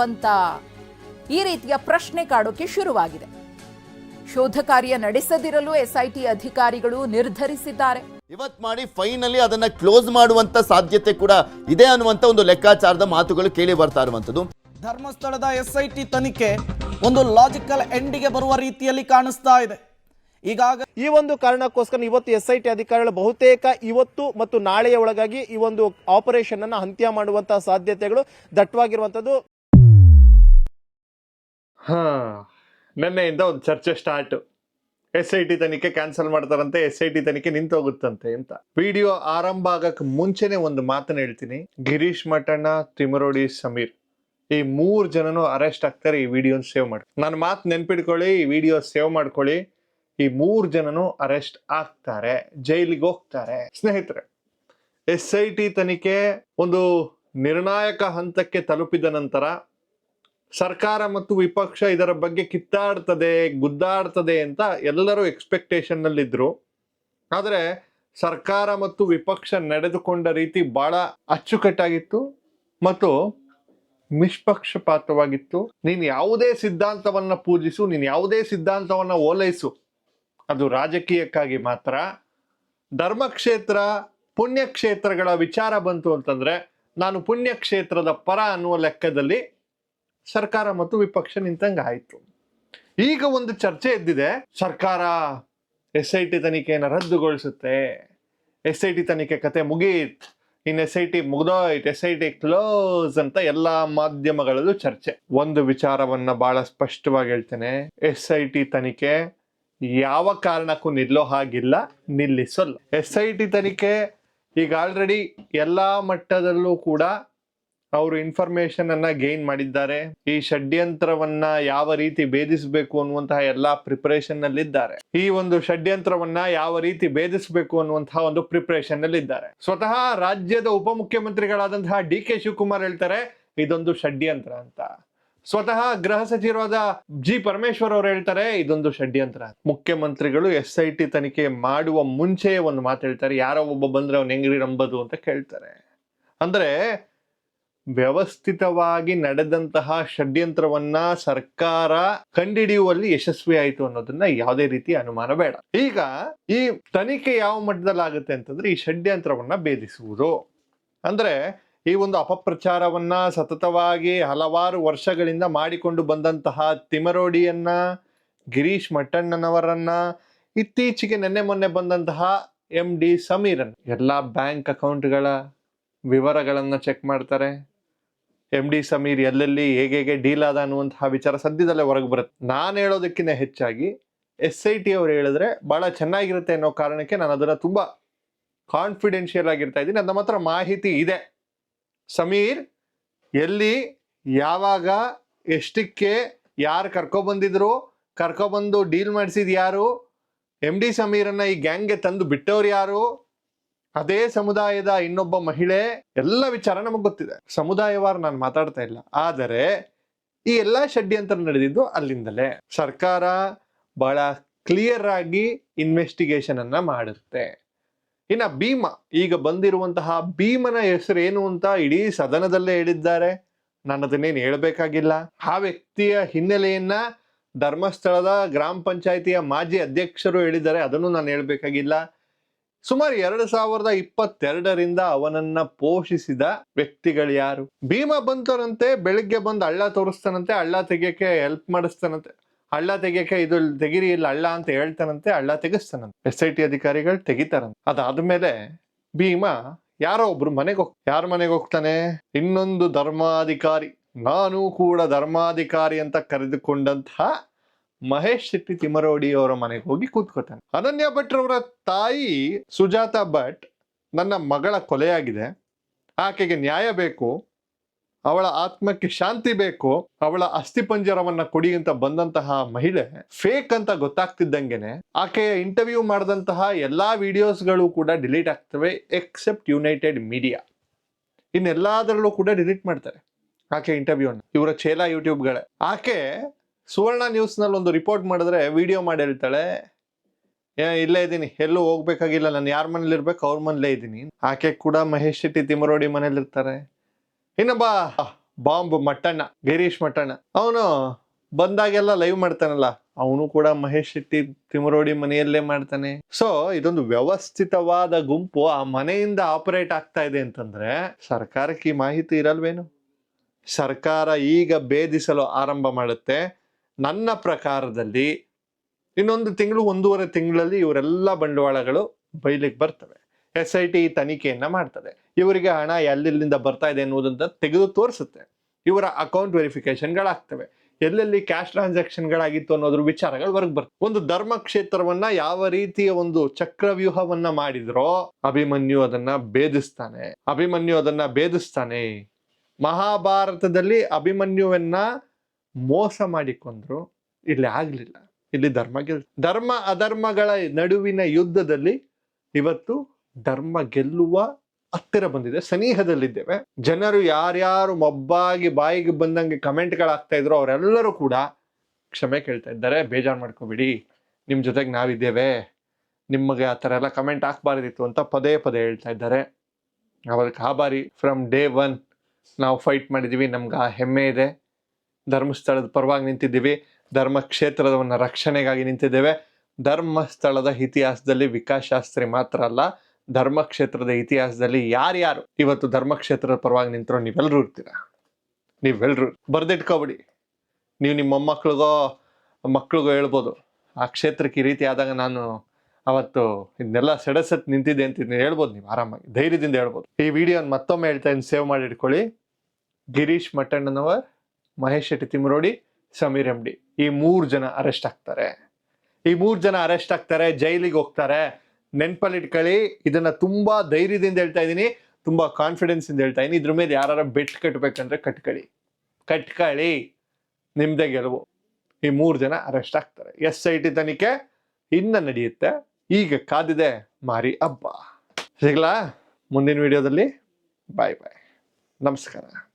ಬಂತಾ? ಈ ರೀತಿಯ ಪ್ರಶ್ನೆ ಕಾಡೋಕೆ ಶುರುವಾಗಿದೆ. ಶೋಧ ಕಾರ್ಯ ನಡೆಸದಿರಲು ಎಸ್ಐಟಿ ಅಧಿಕಾರಿಗಳು ನಿರ್ಧರಿಸಿದ್ದಾರೆ. ಇವತ್ ಮಾಡಿ ಫೈನಲಿ ಅದನ್ನ ಕ್ಲೋಸ್ ಮಾಡುವಂತ ಸಾಧ್ಯತೆ ಕೂಡ ಇದೆ ಅನ್ನುವಂತ ಒಂದು ಲೆಕ್ಕಾಚಾರದ ಮಾತುಗಳು ಕೇಳಿ ಬರ್ತಾ ಇರುವಂತದ್ದು. ಧರ್ಮಸ್ಥಳದ ಎಸ್ಐಟಿ ತನಿಖೆ ಒಂದು ಲಾಜಿಕಲ್ ಎಂಡಿಗೆ ಬರುವ ರೀತಿಯಲ್ಲಿ ಕಾಣಿಸ್ತಾ ಇದೆ. ಈಗಾಗ ಈ ಒಂದು ಕಾರಣಕ್ಕೋಸ್ಕರ ಇವತ್ತು ಎಸ್ ಐ ಟಿ ಅಧಿಕಾರಿಗಳು ಬಹುತೇಕ ಇವತ್ತು ಮತ್ತು ನಾಳೆಯ ಒಳಗಾಗಿ ಈ ಒಂದು ಆಪರೇಷನ್ ಅನ್ನ ಅಂತ್ಯ ಮಾಡುವಂತಹ ಸಾಧ್ಯತೆಗಳು ದಟ್ಟವಾಗಿರುವಂತದ್ದು. ಹಾ. ನಿನ್ನೆಯಿಂದ ಒಂದು ಚರ್ಚೆ ಸ್ಟಾರ್ಟ್ ಎಸ್ ಐ ಟಿ ತನಿಖೆ ಕ್ಯಾನ್ಸಲ್ ಮಾಡ್ತಾರಂತೆ ಎಸ್ ಐ ಟಿ ತನಿಖೆ ನಿಂತೋಗುತ್ತಂತೆ ಅಂತ. ವಿಡಿಯೋ ಆರಂಭ ಆಗಕ್ ಮುಂಚೆನೆ ಒಂದು ಮಾತನ್ನ ಹೇಳ್ತೀನಿ. ಗಿರೀಶ್ ಮಠಣ್ಣ, ತಿಮರೋಡಿ, ಸಮೀರ್. ಈ ಮೂರು ಜನನು ಅರೆಸ್ಟ್ ಆಗ್ತಾರೆ ಈ ವಿಡಿಯೋನ ಸೇವ್ ಮಾಡಿ. ನನ್ನ ಮಾತು ನೆನ್ಪಿಟ್ಕೊಳ್ಳಿ ಈ ವಿಡಿಯೋ ಸೇವ್ ಮಾಡ್ಕೊಳ್ಳಿ. ಈ ಮೂರು ಜನನು ಅರೆಸ್ಟ್ ಆಗ್ತಾರೆ, ಜೈಲಿಗೆ ಹೋಗ್ತಾರೆ. ಸ್ನೇಹಿತರೆ ಎಸ್ ಐ ಟಿ ತನಿಖೆ ಒಂದು ನಿರ್ಣಾಯಕ ಹಂತಕ್ಕೆ ತಲುಪಿದ ನಂತರ ಸರ್ಕಾರ ಮತ್ತು ವಿಪಕ್ಷ ಇದರ ಬಗ್ಗೆ ಕಿತ್ತಾಡ್ತದೆ, ಗುದ್ದಾಡ್ತದೆ ಅಂತ ಎಲ್ಲರೂ ಎಕ್ಸ್ಪೆಕ್ಟೇಷನ್ ನಲ್ಲಿದ್ರು. ಆದರೆ ಸರ್ಕಾರ ಮತ್ತು ವಿಪಕ್ಷ ನಡೆದುಕೊಂಡ ರೀತಿ ಬಹಳ ಅಚ್ಚುಕಟ್ಟಾಗಿತ್ತು ಮತ್ತು ನಿಷ್ಪಕ್ಷಪಾತವಾಗಿತ್ತು. ನೀನು ಯಾವುದೇ ಸಿದ್ಧಾಂತವನ್ನ ಪೂಜಿಸು, ನೀನು ಯಾವುದೇ ಸಿದ್ಧಾಂತವನ್ನ ಓಲೈಸು. ಅದು ರಾಜಕೀಯಕ್ಕಾಗಿ ಮಾತ್ರ. ಧರ್ಮಕ್ಷೇತ್ರ, ಪುಣ್ಯಕ್ಷೇತ್ರಗಳ ವಿಚಾರ ಬಂತು ಅಂತಂದ್ರೆ ನಾನು ಪುಣ್ಯಕ್ಷೇತ್ರದ ಪರ ಅನ್ನುವ ಲೆಕ್ಕದಲ್ಲಿ ಸರ್ಕಾರ ಮತ್ತು ವಿಪಕ್ಷ ನಿಂತಂಗೆ ಆಯಿತು. ಈಗ ಒಂದು ಚರ್ಚೆ ಎದ್ದಿದೆ. ಸರ್ಕಾರ ಎಸ್ ಐ ಟಿ ತನಿಖೆಯನ್ನು ರದ್ದುಗೊಳಿಸುತ್ತೆ. ಎಸ್ ಐ ಟಿ ತನಿಖೆ ಕತೆ ಮುಗೀತ್. ಇನ್ ಎಸ್ ಐ ಟಿ ಮುಗ್ದೋಯ್ತು. ಎಸ್ ಐ ಟಿ ಕ್ಲೋಸ್ ಅಂತ ಎಲ್ಲಾ ಮಾಧ್ಯಮಗಳಲ್ಲೂ ಚರ್ಚೆ. ಒಂದು ವಿಚಾರವನ್ನ ಬಹಳ ಸ್ಪಷ್ಟವಾಗಿ ಹೇಳ್ತೇನೆ. ಎಸ್ ಐ ಟಿ ತನಿಖೆ ಯಾವ ಕಾರಣಕ್ಕೂ ನಿಲ್ಲೋ ಹಾಗಿಲ್ಲ, ನಿಲ್ಲಿಸಲ್ಲ. ಎಸ್ ಐ ಟಿ ತನಿಖೆ ಈಗ ಆಲ್ರೆಡಿ ಎಲ್ಲಾ ಮಟ್ಟದಲ್ಲೂ ಕೂಡ ಅವರು ಇನ್ಫಾರ್ಮೇಶನ್ ಅನ್ನ ಗೇನ್ ಮಾಡಿದ್ದಾರೆ. ಈ ಷಡ್ಯಂತ್ರವನ್ನ ಯಾವ ರೀತಿ ಭೇದಿಸಬೇಕು ಅನ್ನುವಂತಹ ಎಲ್ಲಾ ಪ್ರಿಪರೇಷನ್ ನಲ್ಲಿದ್ದಾರೆ. ಈ ಒಂದು ಷಡ್ಯಂತ್ರವನ್ನ ಯಾವ ರೀತಿ ಭೇದಿಸಬೇಕು ಅನ್ನುವಂತಹ ಒಂದು ಪ್ರಿಪರೇಷನ್ ನಲ್ಲಿದ್ದಾರೆ. ಸ್ವತಃ ರಾಜ್ಯದ ಉಪಮುಖ್ಯಮಂತ್ರಿಗಳಾದಂತಹ ಡಿ ಕೆ ಶಿವಕುಮಾರ್ ಹೇಳ್ತಾರೆ, ಇದೊಂದು ಷಡ್ಯಂತ್ರ ಅಂತ. ಸ್ವತಃ ಗೃಹ ಸಚಿವರಾದ ಜಿ ಪರಮೇಶ್ವರ್ ಅವರು ಹೇಳ್ತಾರೆ, ಇದೊಂದು ಷಡ್ಯಂತ್ರ. ಮುಖ್ಯಮಂತ್ರಿಗಳು ಎಸ್ ಐ ಟಿ ತನಿಖೆ ಮಾಡುವ ಮುಂಚೆ ಒಂದು ಮಾತು ಹೇಳ್ತಾರೆ, ಯಾರೋ ಒಬ್ಬ ಬಂದ್ರೆ ಅವ್ನು ಹೆಂಗ್ರಿ ನಂಬದು ಅಂತ ಕೇಳ್ತಾರೆ. ಅಂದ್ರೆ ವ್ಯವಸ್ಥಿತವಾಗಿ ನಡೆದಂತಹ ಷಡ್ಯಂತ್ರವನ್ನ ಸರ್ಕಾರ ಕಂಡಿಡಿಯುವಲ್ಲಿ ಯಶಸ್ವಿ ಆಯಿತು ಅನ್ನೋದನ್ನ ಯಾವುದೇ ರೀತಿ ಅನುಮಾನ ಬೇಡ. ಈಗ ಈ ತನಿಖೆ ಯಾವ ಮಟ್ಟದಲ್ಲಿ ಆಗುತ್ತೆ ಅಂತಂದ್ರೆ ಈ ಷಡ್ಯಂತ್ರವನ್ನ ಭೇದಿಸುವುದು. ಅಂದ್ರೆ ಈ ಒಂದು ಅಪಪ್ರಚಾರವನ್ನ ಸತತವಾಗಿ ಹಲವಾರು ವರ್ಷಗಳಿಂದ ಮಾಡಿಕೊಂಡು ಬಂದಂತಹ ತಿಮರೋಡಿಯನ್ನ, ಗಿರೀಶ್ ಮಟ್ಟಣ್ಣನವರನ್ನ, ಇತ್ತೀಚೆಗೆ ನಿನ್ನೆ ಮೊನ್ನೆ ಬಂದಂತಹ ಎಂ ಡಿ ಸಮೀರನ್. ಎಲ್ಲ ಬ್ಯಾಂಕ್ ಅಕೌಂಟ್ಗಳ ವಿವರಗಳನ್ನ ಚೆಕ್ ಮಾಡ್ತಾರೆ. ಎಂ ಡಿ ಸಮೀರ್ ಎಲ್ಲೆಲ್ಲಿ ಹೇಗೆ ಡೀಲ್ ಆದ ಅನ್ನುವಂತಹ ವಿಚಾರ ಸದ್ಯದಲ್ಲೇ ಹೊರಗೆ ಬರುತ್ತೆ. ನಾನು ಹೇಳೋದಕ್ಕಿಂತ ಹೆಚ್ಚಾಗಿ ಎಸ್ ಐ ಟಿ ಅವ್ರು ಹೇಳಿದ್ರೆ ಬಹಳ ಚೆನ್ನಾಗಿರುತ್ತೆ ಅನ್ನೋ ಕಾರಣಕ್ಕೆ ನಾನು ಅದನ್ನು ತುಂಬಾ ಕಾನ್ಫಿಡೆನ್ಷಿಯಲ್ ಆಗಿರ್ತಾ ಇದ್ದೀನಿ. ನನ್ನ ಹತ್ರ ಮಾಹಿತಿ ಇದೆ. ಸಮೀರ್ ಎಲ್ಲಿ, ಯಾವಾಗ, ಎಷ್ಟಕ್ಕೆ, ಯಾರು ಕರ್ಕೊಬಂದಿದ್ರು ಕರ್ಕೊಬಂದು ಡೀಲ್ ಮಾಡಿಸಿದ ಯಾರು? ಎಂ ಡಿ ಸಮೀರನ್ನ ಈ ಗ್ಯಾಂಗ್ಗೆ ತಂದು ಬಿಟ್ಟವ್ರು ಯಾರು? ಅದೇ ಸಮುದಾಯದ ಇನ್ನೊಬ್ಬ ಮಹಿಳೆ ಎಲ್ಲ ವಿಚಾರ ನಮಗೆ ಗೊತ್ತಿದೆ. ಸಮುದಾಯವಾರ ನಾನು ಮಾತಾಡ್ತಾ ಇಲ್ಲ. ಆದರೆ ಈ ಎಲ್ಲಾ ಷಡ್ಯಂತ್ರ ನಡೆದಿದ್ದು ಅಲ್ಲಿಂದಲೇ. ಸರ್ಕಾರ ಬಹಳ ಕ್ಲಿಯರ್ ಆಗಿ ಇನ್ವೆಸ್ಟಿಗೇಷನ್ ಅನ್ನ ಮಾಡುತ್ತೆ ಇನ್ನ ಭೀಮ, ಈಗ ಬಂದಿರುವಂತಹ ಭೀಮನ ಹೆಸರು ಏನು ಅಂತ ಇಡೀ ಸದನದಲ್ಲೇ ಹೇಳಿದ್ದಾರೆ. ನಾನು ಅದನ್ನೇನು ಹೇಳಬೇಕಾಗಿಲ್ಲ. ಆ ವ್ಯಕ್ತಿಯ ಹಿನ್ನೆಲೆಯನ್ನ ಧರ್ಮಸ್ಥಳದ ಗ್ರಾಮ ಪಂಚಾಯಿತಿಯ ಮಾಜಿ ಅಧ್ಯಕ್ಷರು ಹೇಳಿದ್ದಾರೆ. ಅದನ್ನು ನಾನು ಹೇಳ್ಬೇಕಾಗಿಲ್ಲ. ಸುಮಾರು ಎರಡು ಸಾವಿರದ ಇಪ್ಪತ್ತೆರಡರಿಂದ ಅವನನ್ನ ಪೋಷಿಸಿದ ವ್ಯಕ್ತಿಗಳು ಯಾರು? ಭೀಮ ಬಂತರಂತೆ, ಬೆಳಿಗ್ಗೆ ಬಂದು ಹಳ್ಳ ತೋರಿಸ್ತಾನಂತೆ, ಹಳ್ಳ ತೆಗಿಯಕ್ಕೆ ಹೆಲ್ಪ್ ಮಾಡಿಸ್ತಾನಂತೆ. ಹಳ್ಳ ತೆಗಿಯಕ್ಕೆ ಇದು ತೆಗಿರಿ, ಇಲ್ಲ ಹಳ್ಳ ಅಂತ ಹೇಳ್ತಾನಂತೆ, ಹಳ್ಳ ತೆಗಿಸ್ತಾನಂತೆ. ಎಸ್ ಐ ಟಿ ಅಧಿಕಾರಿಗಳು ತೆಗಿತಾರಂತೆ. ಅದಾದ್ಮೇಲೆ ಭೀಮ ಯಾರೋ ಒಬ್ರು ಮನೆಗೆ ಹೋಗ್ ಯಾರ ಮನೆಗೆ ಹೋಗ್ತಾನೆ? ಇನ್ನೊಂದು ಧರ್ಮಾಧಿಕಾರಿ. ನಾನು ಕೂಡ ಧರ್ಮಾಧಿಕಾರಿ ಅಂತ ಕರೆದುಕೊಂಡಂತಹ ಮಹೇಶ್ ಶೆಟ್ಟಿ ತಿಮರೋಡಿ ಅವರ ಮನೆಗೆ ಹೋಗಿ ಕೂತ್ಕೋತಾನೆ ಅನನ್ಯ ಭಟ್ರವರ ತಾಯಿ ಸುಜಾತ ಭಟ್ ನನ್ನ ಮಗಳ ಕೊಲೆಯಾಗಿದೆ. ಆಕೆಗೆ ನ್ಯಾಯ ಬೇಕು, ಅವಳ ಆತ್ಮಕ್ಕೆ ಶಾಂತಿ ಬೇಕು, ಅವಳ ಅಸ್ಥಿಪಂಜರವನ್ನ ಕೊಡಿ ಅಂತ ಬಂದಂತಹ ಮಹಿಳೆ ಫೇಕ್ ಅಂತ ಗೊತ್ತಾಗ್ತಿದ್ದಂಗೆನೆ ಆಕೆಯ ಇಂಟರ್ವ್ಯೂ ಮಾಡಿದಂತಹ ಎಲ್ಲಾ ವಿಡಿಯೋಸ್ಗಳು ಕೂಡ ಡಿಲೀಟ್ ಆಗ್ತವೆ ಎಕ್ಸೆಪ್ಟ್ ಯುನೈಟೆಡ್ ಮೀಡಿಯಾ ಇನ್ನೆಲ್ಲದರಲ್ಲೂ ಕೂಡ ಡಿಲೀಟ್ ಮಾಡ್ತಾರೆ ಆಕೆ ಇಂಟರ್ವ್ಯೂನ ಇವರ ಚೇಲಾ ಯೂಟ್ಯೂಬ್ಗಳೇ ಆಕೆ ಸುವರ್ಣ ನ್ಯೂಸ್ನಲ್ಲಿ ಒಂದು ರಿಪೋರ್ಟ್ ಮಾಡಿದ್ರೆ ವಿಡಿಯೋ ಮಾಡಿ ಹೇಳ್ತಾಳೆ, ಏ, ಇಲ್ಲೇ ಇದ್ದೀನಿ, ಎಲ್ಲೂ ಹೋಗ್ಬೇಕಾಗಿಲ್ಲ, ನಾನು ಯಾರ ಮನೇಲಿ ಇರ್ಬೇಕು ಅವ್ರ ಮನೇಲೇ ಇದ್ದೀನಿ. ಆಕೆ ಕೂಡ ಮಹೇಶ್ ಶೆಟ್ಟಿ ತಿಮರೋಡಿ ಮನೇಲಿ ಇರ್ತಾರೆ. ಇನ್ನೊಬ್ಬ ಬಾಂಬ್ ಮಟ್ಟಣ್ಣ, ಗಿರೀಶ್ ಮಟ್ಟಣ್ಣ. ಅವನು ಬಂದಾಗೆಲ್ಲ ಲೈವ್ ಮಾಡ್ತಾನಲ್ಲ, ಅವನು ಕೂಡ ಮಹೇಶ್ ಶೆಟ್ಟಿ ತಿಮರೋಡಿ ಮನೆಯಲ್ಲೇ ಮಾಡ್ತಾನೆ. ಸೊ ಇದೊಂದು ವ್ಯವಸ್ಥಿತವಾದ ಗುಂಪು ಆ ಮನೆಯಿಂದ ಆಪರೇಟ್ ಆಗ್ತಾ ಇದೆ ಅಂತಂದ್ರೆ ಸರ್ಕಾರಕ್ಕೆ ಮಾಹಿತಿ ಇರಲ್ವೇನು? ಸರ್ಕಾರ ಈಗ ಭೇದಿಸಲು ಆರಂಭ ಮಾಡುತ್ತೆ. ನನ್ನ ಪ್ರಕಾರದಲ್ಲಿ ಇನ್ನೊಂದು ತಿಂಗಳು, ಒಂದೂವರೆ ತಿಂಗಳಲ್ಲಿ ಇವರೆಲ್ಲ ಬಂಡವಾಳಗಳು ಬಯಲಿಗೆ ಬರ್ತವೆ. ಎಸ್ ಐ ಟಿ ತನಿಖೆಯನ್ನ ಮಾಡ್ತದೆ. ಇವರಿಗೆ ಹಣ ಎಲ್ಲೆಲ್ಲಿಂದ ಬರ್ತಾ ಇದೆ ಎನ್ನುವುದನ್ನ ತೆಗೆದು ತೋರಿಸುತ್ತೆ. ಇವರ ಅಕೌಂಟ್ ವೆರಿಫಿಕೇಶನ್ಗಳಾಗ್ತವೆ ಎಲ್ಲೆಲ್ಲಿ ಕ್ಯಾಶ್ ಟ್ರಾನ್ಸಾಕ್ಷನ್ಗಳಾಗಿತ್ತು ಅನ್ನೋದ್ರ ವಿಚಾರಗಳು ಹೊರಗೆ ಬರ್ತವೆ. ಒಂದು ಧರ್ಮ ಕ್ಷೇತ್ರವನ್ನ ಯಾವ ರೀತಿಯ ಒಂದು ಚಕ್ರವ್ಯೂಹವನ್ನ ಮಾಡಿದ್ರೋ ಅಭಿಮನ್ಯು ಅದನ್ನ ಭೇದಿಸ್ತಾನೆ. ಅಭಿಮನ್ಯು ಅದನ್ನ ಭೇದಿಸ್ತಾನೆ. ಮಹಾಭಾರತದಲ್ಲಿ ಅಭಿಮನ್ಯುವನ್ನ ಮೋಸ ಮಾಡಿಕೊಂಡ್ರು, ಇಲ್ಲಿ ಆಗಲಿಲ್ಲ. ಇಲ್ಲಿ ಧರ್ಮ ಗೆಲ್, ಧರ್ಮ ಅಧರ್ಮಗಳ ನಡುವಿನ ಯುದ್ಧದಲ್ಲಿ ಇವತ್ತು ಧರ್ಮ ಗೆಲ್ಲುವ ಹತ್ತಿರ ಬಂದಿದೆ. ಸನಿಹದಲ್ಲಿದ್ದೇವೆ. ಜನರು ಯಾರ್ಯಾರು ಮಬ್ಬಾಗಿ ಬಾಯಿಗೆ ಬಂದಂಗೆ ಕಮೆಂಟ್ಗಳಾಗ್ತಾ ಇದ್ರು ಅವರೆಲ್ಲರೂ ಕೂಡ ಕ್ಷಮೆ ಕೇಳ್ತಾ ಇದ್ದಾರೆ. ಬೇಜಾರು ಮಾಡ್ಕೋಬಿಡಿ. ನಿಮ್ಮ ಜೊತೆಗೆ ನಾವಿದ್ದೇವೆ. ನಿಮಗೆ ಆ ಥರ ಎಲ್ಲ ಕಮೆಂಟ್ ಹಾಕ್ಬಾರ್ದಿತ್ತು ಅಂತ ಪದೇ ಪದೇ ಹೇಳ್ತಾ ಇದ್ದಾರೆ. ಅವರಿಗೆ ಬಾರಿ ಫ್ರಮ್ ಡೇ ಒನ್ ನಾವು ಫೈಟ್ ಮಾಡಿದ್ದೀವಿ ನಮ್ಗೆ ಆ ಹೆಮ್ಮೆ ಇದೆ. ಧರ್ಮಸ್ಥಳದ ಪರವಾಗಿ ನಿಂತಿದ್ದೀವಿ. ಧರ್ಮ ಕ್ಷೇತ್ರದವನ್ನ ರಕ್ಷಣೆಗಾಗಿ ನಿಂತಿದ್ದೇವೆ. ಧರ್ಮಸ್ಥಳದ ಇತಿಹಾಸದಲ್ಲಿ ವಿಕಾಸ್ ಶಾಸ್ತ್ರಿ ಮಾತ್ರ ಅಲ್ಲ, ಧರ್ಮಕ್ಷೇತ್ರದ ಇತಿಹಾಸದಲ್ಲಿ ಯಾರ್ಯಾರು ಇವತ್ತು ಧರ್ಮಕ್ಷೇತ್ರದ ಪರವಾಗಿ ನಿಂತರೋ ನೀವೆಲ್ಲರೂ ಇರ್ತೀರ? ನೀವೆಲ್ಲರೂ ಬರ್ದಿಟ್ಕೊಬಿಡಿ. ನೀವು ನಿಮ್ಮ ಮೊಮ್ಮಕ್ಳಿಗೋ, ಮಕ್ಳಿಗೋ ಹೇಳ್ಬೋದು. ಆ ಕ್ಷೇತ್ರಕ್ಕೆ ಈ ರೀತಿ ಆದಾಗ ನಾನು ಅವತ್ತು ಇದನ್ನೆಲ್ಲ ಸೆಡಸತ್ ನಿಂತಿದ್ದೆ ಅಂತ ಇದನ್ನ ಹೇಳ್ಬೋದು ನೀವು ಆರಾಮಾಗಿ, ಧೈರ್ಯದಿಂದ ಹೇಳ್ಬೋದು. ಈ ವಿಡಿಯೋನ ಮತ್ತೊಮ್ಮೆ ಹೇಳ್ತಾ ಇದ್ದೀನಿ, ಸೇವ್ ಮಾಡಿ ಇಟ್ಕೊಳ್ಳಿ. ಗಿರೀಶ್ ಮಟ್ಟಣ್ಣನವರ್ ಮಹೇಶ್ ಶೆಟ್ಟಿ ತಿಮ್ರೋಡಿ ಸಮೀರ್ ಎಂ ಡಿ ಈ ಮೂರು ಜನ ಅರೆಸ್ಟ್ ಆಗ್ತಾರೆ. ಈ ಮೂರು ಜನ ಅರೆಸ್ಟ್ ಆಗ್ತಾರೆ, ಜೈಲಿಗೆ ಹೋಗ್ತಾರೆ. ನೆನ್ಪಲ್ಲಿ ಇಟ್ಕೊಳ್ಳಿ, ಇದನ್ನ ತುಂಬಾ ಧೈರ್ಯದಿಂದ ಹೇಳ್ತಾ ಇದ್ದೀನಿ, ತುಂಬಾ ಕಾನ್ಫಿಡೆನ್ಸ್ ಇಂದ ಹೇಳ್ತಾ ಇದ್ದೀನಿ. ಇದ್ರ ಮೇಲೆ ಯಾರು ಬೆಟ್ ಕಟ್ಬೇಕಂದ್ರೆ ಕಟ್ಕೊಳ್ಳಿ. ಕಟ್ಕಳಿ ನಿಮ್ದೇ ಗೆಲುವು. ಈ ಮೂರು ಜನ ಅರೆಸ್ಟ್ ಆಗ್ತಾರೆ. ಎಸ್ ಐ ಟಿ ತನಿಖೆ ಇನ್ನ ನಡೆಯುತ್ತೆ. ಈಗ ಕಾದಿದೆ ಮಾರಿ ಹಬ್ಬ. ಸಿಗ್ಲಾ? ಮುಂದಿನ ವಿಡಿಯೋದಲ್ಲಿ. ಬಾಯ್ ಬಾಯ್ ನಮಸ್ಕಾರ.